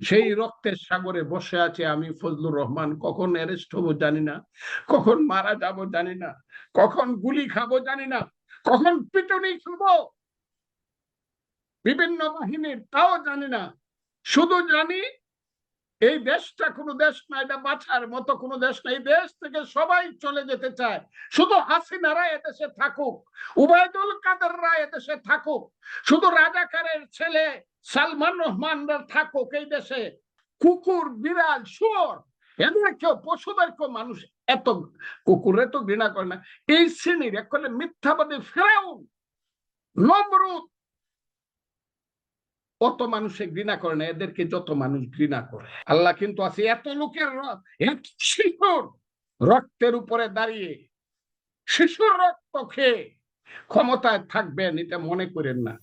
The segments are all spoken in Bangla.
সেই রক্তের সাগরে বসে আছে আমি ফজলুর রহমান। কখন অ্যারেস্ট হব জানি না, কখন মারা যাব জানি না, কখন গুলি খাব জানি না, কখন পিটুনি খাব। বিভিন্ন বাহিনীর তাও জানি না, শুধু জানি এই দেশটা কোনো দেশ না এটা বাঁচার মতো কোনো দেশ না এই দেশ থেকে সবাই চলে যেতে চায়। শুধু হাসিনারা এদেশে থাকুক, উবায়দুল কাদেররা এদেশে থাকুক, শুধু রাজাকারের ছেলে সালমান রহমানরা থাকুক এই দেশে। কুকুর, বিড়াল, শুয়োর এদেরকেও পশুদেরকেও মানুষ এত, কুকুরে তো ঘৃণা করে না। এই শ্রেণির এক মিথ্যাবাদী ফেরাউন, নমরুদ অত মানুষে ঘৃণা করে না, এদেরকে যত মানুষ ঘৃণা করে। আল্লাহ কিন্তু আছে এত লোকের শিশুর রক্তের উপরে দাঁড়িয়ে শিশুর রক্ত খেয়ে ক্ষমতায় থাকবেন, এটা মনে করেন না।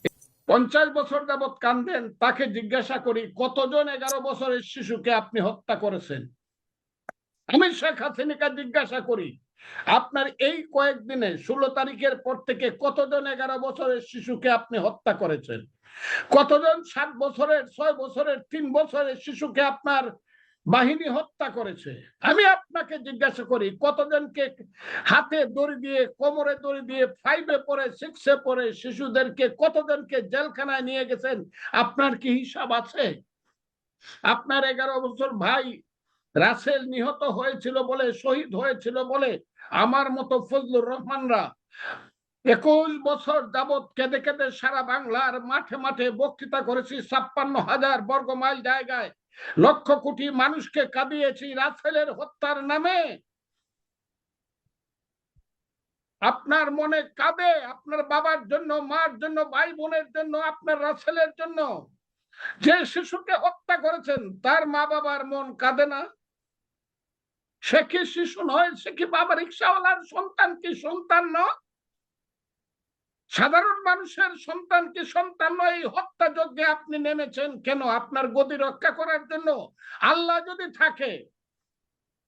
পঞ্চাশ বছর যাবৎ কান্দেন, তাকে জিজ্ঞাসা করি, কতজন এগারো বছরের শিশুকে আপনি হত্যা করেছেন? আমি শেখ হাসিনাকে জিজ্ঞাসা করি আপনার এই কয়েকদিনে ষোলো তারিখের পর থেকে কতজন এগারো বছরের শিশুকে আপনি হত্যা করেছেন? কতজন সাত বছরের, ছয় বছরের, তিন বছরের শিশুকে আপনার বাহিনী হত্যা করেছে? আমি আপনাকে জিজ্ঞাসা করি, কতজনকে হাতে দড়ি দিয়ে, কোমরে দড়ি দিয়ে ফাইভে পড়ে সিক্সে পরে শিশুদেরকে কতজনকে জেলখানায় নিয়ে গেছেন? আপনার কি হিসাব আছে? আপনার এগারো বছর ভাই রাসেল নিহত হয়েছিল বলে, শহীদ হয়েছিল বলে আমার মতো ফজলুর রহমানরা একুশ বছর যাবৎ কেঁদে কেঁদে সারা বাংলার মাঠে মাঠে বক্তৃতা করেছি। ছাপ্পান্ন হাজার বর্গ মাইল জায়গায় লক্ষ কোটি মানুষকে কাঁদিয়েছি রাসেলের হত্যার নামে। আপনার মনে কাঁদে আপনার বাবার জন্য, মার জন্য, ভাই বোনের জন্য, আপনার রাসেলের জন্য? যে শিশুকে হত্যা করেছেন, তার মা বাবার মন কাঁদে না? সে কি শিশু নয়? সে কি বাবা রিক্সাওয়ালার সন্তান কি সন্তান নয়? সাধারণ মানুষের সন্তান কি সন্তান নয়? এই হত্যা যজ্ঞে আপনি নেমেছেন কেন? আপনার গদি রক্ষা করার জন্য আল্লাহ যদি থাকে,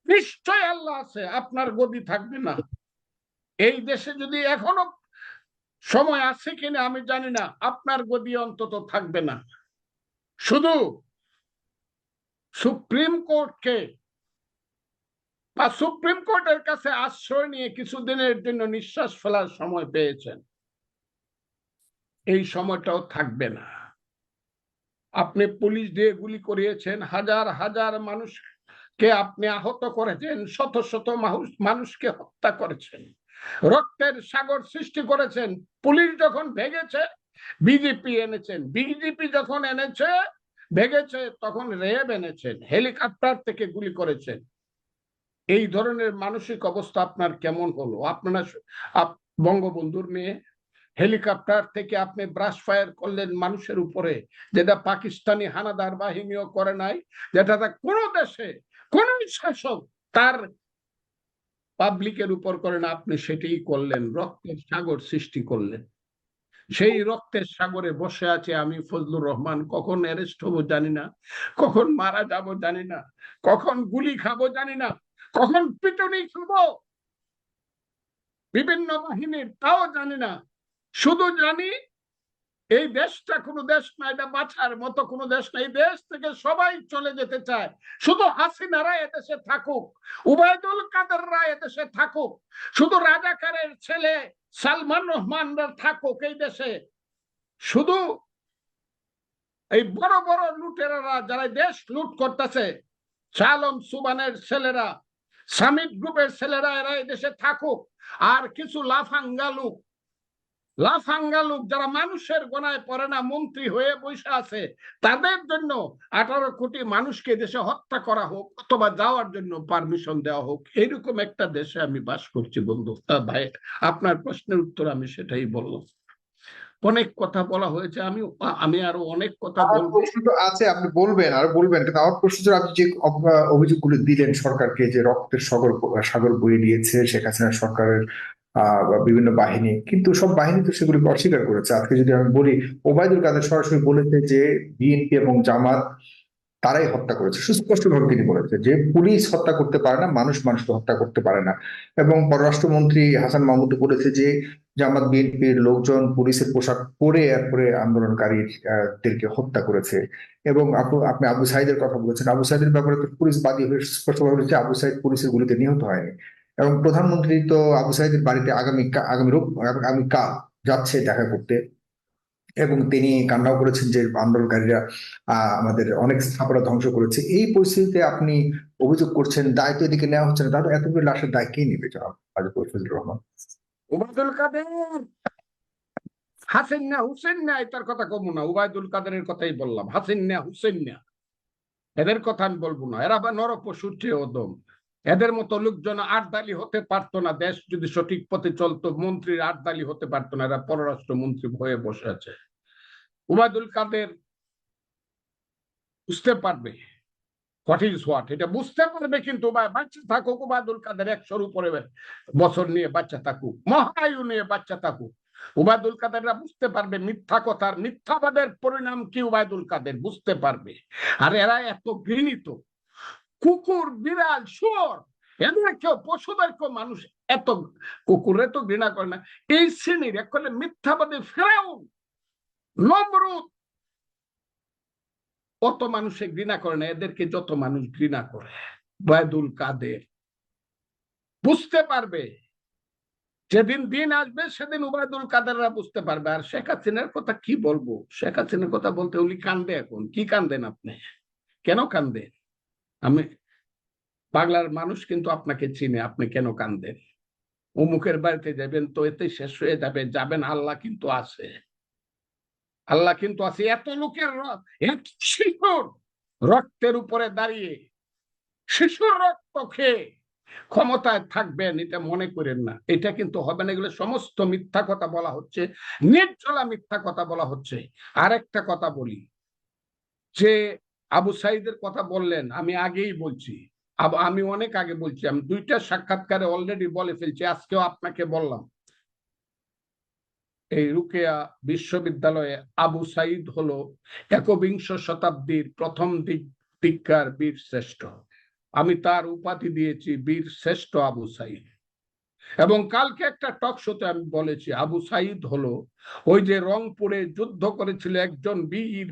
নিশ্চয় আল্লাহ আছে, আপনার গদি থাকবে না। এই দেশে যদি এখনও সময় আছে কিনা আমি জানি না, আপনার গদি অন্তত থাকবে না। শুধু সুপ্রিম কোর্টকে বা সুপ্রিম কোর্টের কাছে আশ্রয় নিয়ে কিছুদিনের জন্য নিঃশ্বাস ফেলার সময় পেয়েছেন। এই সময়টাও থাকবে না। আপনি পুলিশ দিয়ে গুলি করিয়েছেন, হাজার হাজার মানুষকে আপনি আহত করেছেন, শত শত মানুষ, মানুষকে হত্যা করেছেন, রক্তের সাগর সৃষ্টি করেছেন, পুলিশ যখন ভেগেছে, বিজেপি এনেছেন। বিজেপি যখন এনেছে, ভেগেছে, তখন রেব এনেছেন, হেলিকপ্টার থেকে গুলি করেছেন। এই ধরনের মানসিক অবস্থা আপনার কেমন হলো? আপনারা আপ- বঙ্গবন্ধুর মেয়ে, হেলিকপ্টার থেকে আপনি ব্রাশ ফায়ার করলেন মানুষের উপরে, যেটা পাকিস্তানি হানাদার বাহিনীও করে নাই, যেটা কোনো দেশে, কোন শাসক তার পাবলিকের উপর করেন আপনি সেটাই করলেন, রক্তের সাগর সৃষ্টি করলেন। সেই রক্তের সাগরে বসে আছে আমি ফজলুর রহমান, কখন অ্যারেস্ট হব জানি না, কখন মারা যাব জানি না, কখন গুলি খাব জানি না কখন পিটুনি খাব বিভিন্ন বাহিনীর তাও জানি না। শুধু জানি, এই দেশটা কোনো দেশ না, এটা বাঁচার মতো কোনো দেশ না। এই দেশ থেকে সবাই চলে যেতে চায়। শুধু হাসিনারা এদেশে থাকুক, উবায়দুল কাদেররা এদেশে থাকুক, শুধু রাজাকারের ছেলে সালমান রহমানরা থাকুক এই দেশে। শুধু এই বড় বড় লুটেরারা, যারা দেশ লুট করতেছে শালম সুবানের ছেলেরা সামিট গ্রুপের ছেলেরা এরা দেশে থাকুক, আর কিছু লাফাঙ্গা লোক। লাফাঙ্গা লোক যারা মানুষের গোনায় পড়ে না, মন্ত্রী হয়ে বসে আছে, তাদের জন্য আঠারো কোটি মানুষকে দেশে হত্যা করা হোক, অথবা যাওয়ার জন্য পারমিশন দেওয়া হোক এরকম একটা দেশে আমি বাস করছি বন্ধু। ভাই, আপনার প্রশ্নের উত্তর আমি সেটাই বললাম। অনেক কথা বলা হয়েছে আমি আমি আরও অনেক কথা বলব। আছে আপনি বলবেন আর বলবেন কিন্তু আমার প্রশ্ন ছিল আপনি যে অভিযোগ অভিযোগগুলো দিলেন সরকারকে যে রক্তের সাগর সাগর বয়ে দিয়েছে শেখ হাসিনা সরকারের আহ বা বিভিন্ন বাহিনী কিন্তু সব বাহিনী তো সেগুলিকে অস্বীকার করেছে। আজকে যদি আমি বলি ওবায়দুল কাদের সরাসরি বলেছে যে বিএনপি এবং জামাত তারাই হত্যা করেছে, সুস্পষ্টভাবে তিনি বলেছে যে পুলিশ হত্যা করতে পারে না, মানুষ মানুষকে হত্যা করতে পারে না। এবং পররাষ্ট্রমন্ত্রী হাসান মাহমুদ বলেছে যে জামাত বিএনপির লোকজন পুলিশের পোশাক পরে এরপরে আন্দোলনকারীদেরকে হত্যা করেছে। এবং আপু, আপনি আবু সাইদের কথা বলেছেন। আবু সাইদের ব্যাপারে তো পুলিশ বাদী হয়ে স্পষ্টভাবে বলেছে আবু সাইদ পুলিশের গুলিতে নিহত হয়নি। এবং প্রধানমন্ত্রী তো আবু সাইদের বাড়িতে আগামী আগামী রোব, আগামী কাল যাচ্ছে দেখা করতে। এবং তিনি কান্নাও করেছেন যে আন্দোলনকারীরা আমাদের অনেক স্থাপনা ধ্বংস করেছে। এই পরিস্থিতিতে আপনি অভিযোগ করছেন, দায়িত্ব এদিকে নেওয়া হচ্ছে না। তাহলে এতগুলো লাশের দায় কে নেবে রহমান? উবায়দুল কাদের! হাসিন না হুসেন না এটার কথা কমু না। উবায়দুল কাদেরের কথাই বললাম। হাসিন না হুসেন না এদের কথা আমি বলব না। এরা বা নরপশুর চেয়ে ওদম এদের মতো লোকজন আটদালি হতে পারতো না। দেশ যদি সঠিক পথে চলতো, মন্ত্রীর আটদালি হতে পারতো না। এরা পররাষ্ট্র মন্ত্রী হয়ে বসে আছে। উবায়দুল কাদের বুঝতে পারবে কিন্তু বাচ্চা থাকুক বছর নিয়ে বাচ্চা থাকুক, মহায়ু নিয়ে বাচ্চা থাকুক। কাদেররা বুঝতে পারবে মিথ্যা মিথ্যাবাদের পরিণাম কি উবায়দুল কাদের, বুঝতে পারবে। আর এরা এত ঘৃণিত কুকুর, বিড়াল, শুয়োর, এদের কেউ পশুদেরকেও মানুষ, এত কুকুরে তো ঘৃণা করে না। এই শ্রেণির এক করে মিথ্যাবাদী ফেরাও নমরুদ। অত মানুষে ঘৃণা করে না, এদেরকে যত মানুষ ঘৃণা করে উবায়দুল কাদের। বুঝতে পারবে, যেদিন দিন আসবে, সেদিন উবায়দুল কাদেররা বুঝতে পারবে। আর শেখ হাসিনার কথা কি বলব? শেখ হাসিনার কথা বলতে উনি কান্দে এখন। কি কান্দেন আপনি? কেন কান্দেন? আমি বাংলার মানুষ কিন্তু আপনাকে চিনে, আপনি কেন কান্দেন? অমুকের বাড়িতে যাবেন তো এতে শেষ হয়ে যাবে, যাবেন আল্লাহ কিন্তু আছে। আল্লাহ কিন্তু আছে। এত লোকের এত শিশুর রক্তের উপরে দাঁড়িয়ে শিশুর রক্ত খেয়ে ক্ষমতায় থাকবেন, এটা মনে করেন না। এটা কিন্তু হবে না, এগুলো সমস্ত মিথ্যা কথা বলা হচ্ছে, নির্জলা মিথ্যা কথা বলা হচ্ছে। আর একটা কথা বলি, যে আবু সাইদের কথা বললেন, আমি আগেই বলছি। আমি অনেক আগে বলছি, আমি দুইটা সাক্ষাৎকারে অলরেডি বলে ফেলছি, আজকেও আপনাকে বললাম। এই রুকেয়া বিশ্ববিদ্যালয়ে আবু সাইদ হলো একবিংশ শতাব্দীর প্রথম দিক বীর শ্রেষ্ঠ আমি তার উপাধি দিয়েছি বীর শ্রেষ্ঠ আবু সাইদ। এবং কালকে একটা টক শোতে আমি বলেছি, আবু সাইদ হলো ওই যে রংপুরে যুদ্ধ করেছিল একজন বীর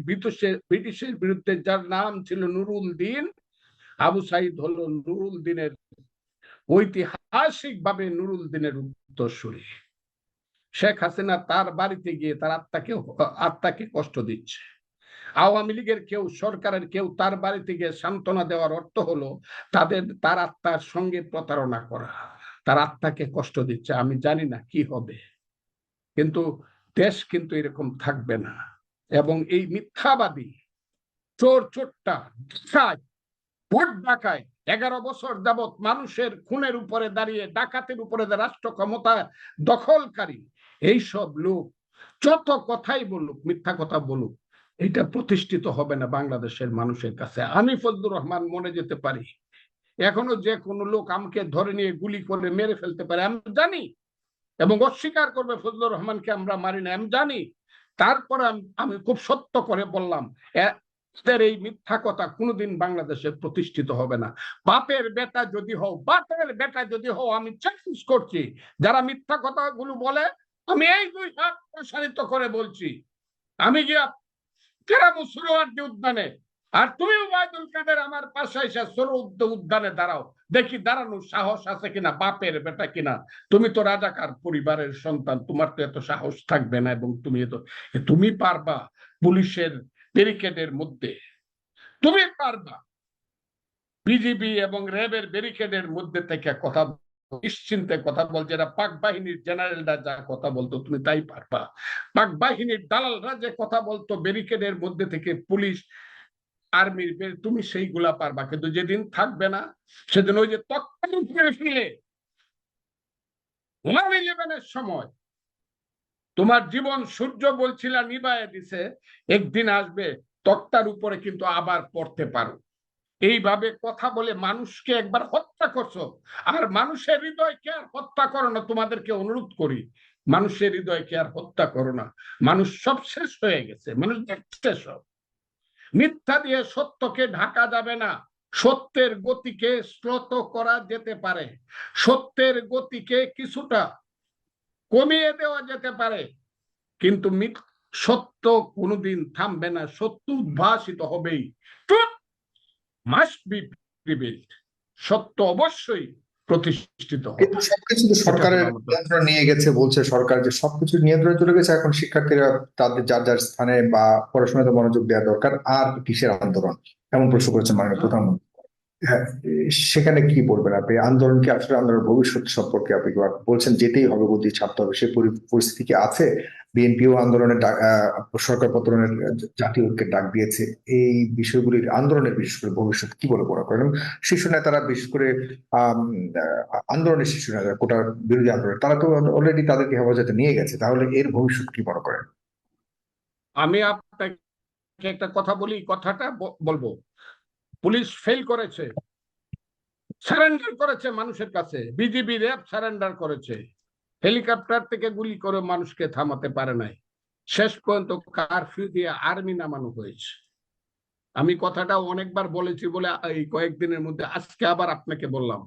ব্রিটিশের বিরুদ্ধে যার নাম ছিল নুরুল দিন। আবু সাইদ হলো নুরুল দিনের ঐতিহাসিক ভাবে নুরুল দিনের উত্তরসূরি। শেখ হাসিনা তার বাড়িতে গিয়ে তার আত্মাকে আত্মাকে কষ্ট দিচ্ছে। আওয়ামী লীগের কেউ, সরকারের কেউ তার বাড়িতে গিয়ে সান্ত্বনা দেওয়ার অর্থ হলো তাদের, তার আত্মার সঙ্গে প্রতারণা করা। তার আত্মাকে কষ্ট দিচ্ছে। আমি জানি না কি হবে। কিন্তু দেশ কিন্তু এরকম থাকবে না। এবং এই মিথ্যাবাদী, চোর চোরটা ভোট ডাকায় এগারো বছর যাবৎ মানুষের খুনের উপরে দাঁড়িয়ে, ডাকাতের উপরে রাষ্ট্র ক্ষমতা দখলকারী, এইসব লোক যত কথাই বলুক, মিথ্যা কথা বলুক, এটা প্রতিষ্ঠিত হবে না বাংলাদেশের মানুষের কাছে। আমি ফজলুর রহমান মনে যেতে পারি। এখনও যে কোনো লোক আমাকে ধরে নিয়ে গুলি করে মেরে ফেলতে পারে, আমি জানি এবং অস্বীকার করবে ফজলুর রহমানকে আমরা মারি না, আমি জানি। তারপরে আমি- খুব সত্য করে বললাম এই মিথ্যা কথা কোনোদিন বাংলাদেশে প্রতিষ্ঠিত হবে না। বাপের বেটা যদি হও, বাপের বেটা যদি হও, আমি চ্যালেঞ্জ করছি, যারা মিথ্যা কথাগুলো বলে, আমি এই দুই হাত প্রসারিত করে বলছি। আমি গিয়া কেরাবো সুরোয়ার্দি উদ্যানে আর তুমি ওবায়দুল কাদের আমার পাশে এসে সরুদ্দ উদ্যানে দাঁড়াও। দেখি দাঁড়ানোর সাহস আছে কিনা, বাপের বেটা কিনা। তুমি তো রাজাকার পরিবারের সন্তান, তোমার তো এত সাহস থাকবে না এবং তুমি তো তুমি পারবা পুলিশের ব্যারিকেডের মধ্যে। তুমি পারবা। বিজিবি এবং র্যাবের ব্যারিকেডের মধ্যে থেকে কথা, নিশ্চিন্তে কথা বল যেটা পাক বাহিনীর জেনারেলরা যা কথা বলতো, তুমি তাই পারবা। পাক বাহিনীর দালালরা যে কথা বলতো, ব্যারিকেডের মধ্যে থেকে পুলিশ আর্মির বে- তুমি সেইগুলা পারবা, কিন্তু যেদিন থাকবে না, সেদিন ওই যে ইলেভেনের সময়। তোমার জীবন সূর্য বলছিল, নিবায় দিছে, একদিন আসবে, তক্তার উপরে কিন্তু আবার পড়তে পারো। এইভাবে কথা বলে মানুষকে একবার হত্যা করছ, আর মানুষের হৃদয়কে আর হত্যা করো না, তোমাদেরকে অনুরোধ করি, মানুষের হৃদয়কে আর হত্যা করো না। মানুষ সব শেষ হয়ে গেছে, মানুষ দেখছে সব। মিথ্যা দিয়ে সত্যকে ঢাকা যাবে না। সত্যের গতিকে শ্লত করা যেতে পারে। সত্যের গতিকে কিছুটা কমিয়ে দেওয়া যেতে পারে। কিন্তু সত্য কোনোদিন থামবে না। সত্য উদ্ভাসিত হবেই। মাস্ট বি সত্য অবশ্যই প্রতিষ্ঠিত কিন্তু সবকিছু তো সরকারের। নিয়ন্ত্রণ নিয়ে গেছে বলছে সরকার যে সবকিছু নিয়ন্ত্রণে চলে গেছে এখন শিক্ষার্থীরা তাদের যার যার স্থানে বা পড়াশোনাতে মনোযোগ দেওয়া দরকার আর কিসের আন্দোলন এমন প্রশ্ন করেছেন মাননীয় প্রধানমন্ত্রী হ্যাঁ সেখানে কি বলবেন আপনি? আন্দোলন কি আসলে আন্দোলনের ভবিষ্যৎ সম্পর্কে আপনি বলছেন? যেতেই হবে গতি ছাড়তে হবে। সেই পরি- পরিস্থিতি কি আছে? বিএনপিও আন্দোলনের সরকার পতনের জাতীয় ঐক্যের ডাক দিয়েছে। এই বিষয়গুলির আন্দোলনের বিশেষ করে ভবিষ্যৎ কি বলে মনে করেন? শীর্ষ নেতারা বিশেষ করে আহ, আন্দোলনের শীর্ষ নেতারা কোটা বিরোধী আন্দোলন তারা তো অলরেডি তাদেরকে হেফাজতে নিয়ে গেছে। তাহলে এর ভবিষ্যৎ কি মনে করেন? আমি আপনাকে একটা কথা বলি কথাটা বলব। পুলিশ ফেল করেছে। সারেন্ডার করেছে মানুষের কাছে। বিজিবি র্যাব সারেন্ডার করেছে। হেলিকপ্টার থেকে গুলি করে মানুষকে থামাতে পারে নাই। শেষ পর্যন্ত কারফিউ দিয়ে আর্মি নামানো হয়েছে। আমি কথাটা অনেকবার বলেছি বলে এই কয়েকদিনের মধ্যে আজকে আবার আপনাকে বললাম।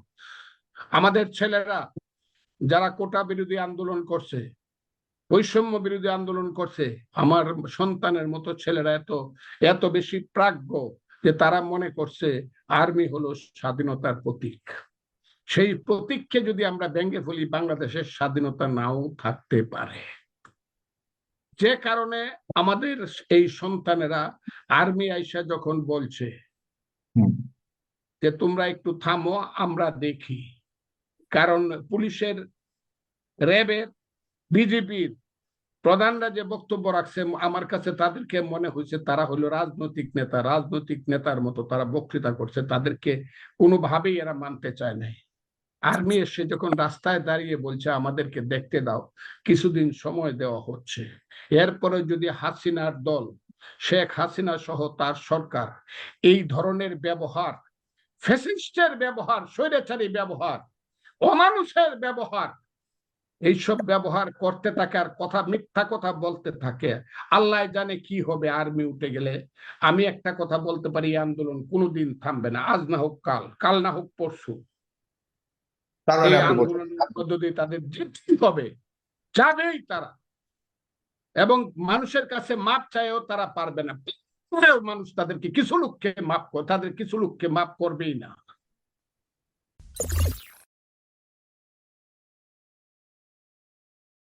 আমাদের ছেলেরা যারা কোটা বিরোধী আন্দোলন করছে, বৈষম্য বিরোধী আন্দোলন করছে, আমার সন্তানের মতো ছেলেরা এত এত বেশি প্রাজ্ঞ। যে তারা মনে করছে আর্মি হলো স্বাধীনতার প্রতীক। সেই প্রতীককে যদি আমরা ভেঙে ফেলি বাংলাদেশের স্বাধীনতা নাও থাকতে পারে। যে কারণে আমাদের এই সন্তানেরা আর্মি আইসা যখন বলছে। যে তোমরা একটু থামো আমরা দেখি। কারণ পুলিশের র্যাবের বিজেপির প্রধানরা যে বক্তব্য রাখছে, আমার কাছে তাদেরকে মনে হয়েছে তারা হলো রাজনৈতিক নেতা, রাজনৈতিক নেতার মতো তারা বক্তৃতা করছে, তাদেরকে কোনোভাবেই এরা মানতে চায় নাই। আর্মি এসে যখন রাস্তায় দাঁড়িয়ে বলছে, আমাদেরকে দেখতে দাও, কিছুদিন সময় দেওয়া হচ্ছে। এরপরে যদি হাসিনার দল, শেখ হাসিনা সহ তার সরকার এই ধরনের ব্যবহার, ফ্যাসিস্টের ব্যবহার, স্বৈরাচারী ব্যবহার, অমানুষের ব্যবহার এইসব ব্যবহার করতে থাকে আর কথা মিথ্যা কথা বলতে থাকে। আল্লাহ জানে কি হবে আর্মি উঠে গেলে। আমি একটা কথা বলতে পারি আন্দোলন কোনোদিন থামবে না। আজ না হোক কাল কাল না হোক পরশু। মানে দিয়ে তাদের যেতেই হবে। যাবেই তারা। এবং মানুষের কাছে মাপ চাইও তারা পারবে না। মানুষ তাদেরকে কিছু লোককে মাপ তাদের কিছু লোককে মাপ করবেই না।